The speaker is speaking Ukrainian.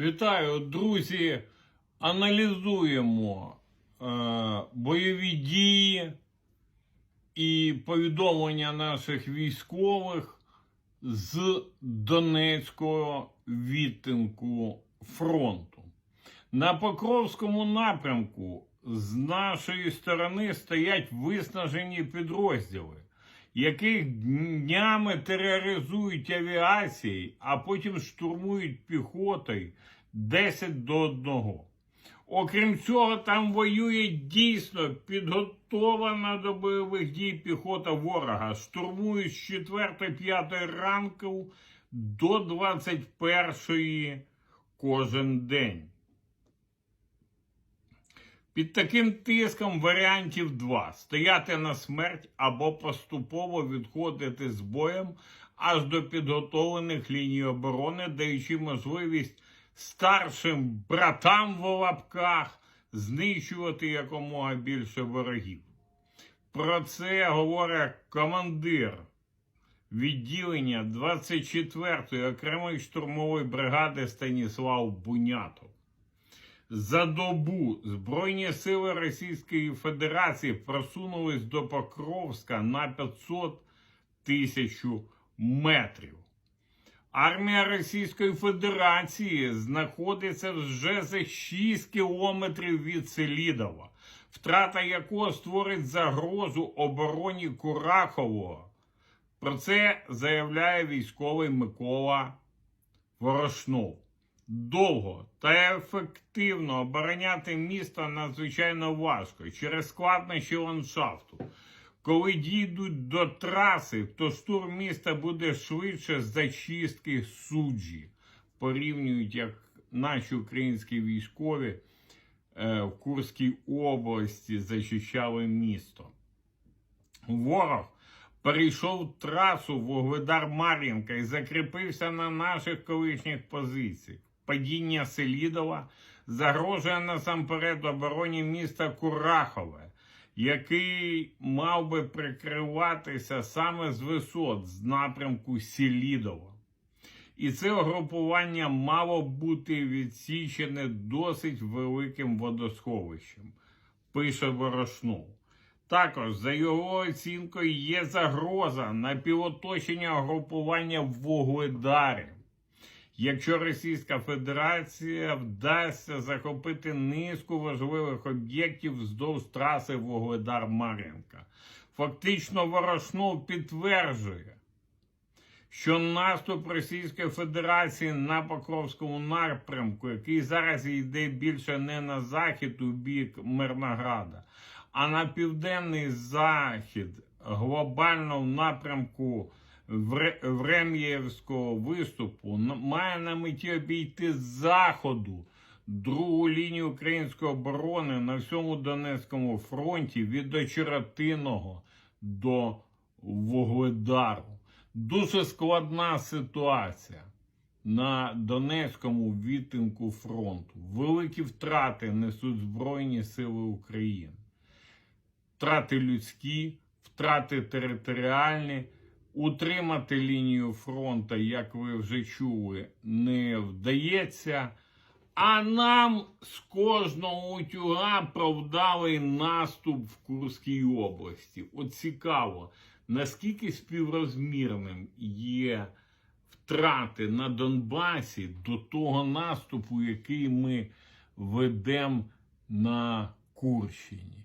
Вітаю, друзі. Аналізуємо е, бойові дії і повідомлення наших військових з Донецького відтинку фронту. На Покровському напрямку з нашої сторони стоять виснажені підрозділи, яких днями тероризують авіації, а потім штурмують піхотою 10 до 1. Окрім цього, там воює дійсно підготована до бойових дій піхота ворога. Штурмують з 4-5 ранку до 21 кожен день. Під таким тиском варіантів два: стояти на смерть або поступово відходити з боєм аж до підготовлених ліній оборони, даючи можливість старшим братам в лапках знищувати якомога більше ворогів. Про це говорить командир відділення 24-ї окремої штурмової бригади Станіслав Бунятов. За добу Збройні сили Російської Федерації просунулись до Покровська на 500 тисяч метрів. Армія Російської Федерації знаходиться вже за 6 кілометрів від Селідова, втрата якого створить загрозу обороні Курахового. Про це заявляє військовий Микола Ворошнов. Довго та ефективно обороняти місто надзвичайно важко через складнощі ландшафту. Коли дійдуть до траси, то штурм міста буде швидше зачистки суджі. Порівнюють, як наші українські військові е, в Курській області зачищали місто. Ворог перейшов трасу Вугледар Мар'їнка і закріпився на наших колишніх позиціях. Падіння Селідова загрожує насамперед обороні міста Курахове, який мав би прикриватися саме з висот з напрямку Селідова. І це угрупування мало бути відсічене досить великим водосховищем, пише Ворошнов. Також, за його оцінкою, є загроза напівоточення угрупування в Вугледарі. Якщо Російська Федерація вдасться захопити низку важливих об'єктів вздовж траси Вугледар Мар'їнка, фактично Ворошнов підтверджує, що наступ Російської Федерації на Покровському напрямку, який зараз йде більше не на захід у бік Мирнограда, а на південний захід глобально в напрямку Врем'євського виступу має на меті обійти з заходу другу лінію української оборони на всьому Донецькому фронті від Очеретиного до Вугледару. Дуже складна ситуація на Донецькому відтинку фронту. Великі втрати несуть Збройні Сили України. Втрати людські, втрати територіальні. Утримати лінію фронту, як ви вже чули, не вдається. А нам з кожного утюга провдали наступ в Курській області. От цікаво, наскільки співрозмірним є втрати на Донбасі до того наступу, який ми ведемо на Курщині.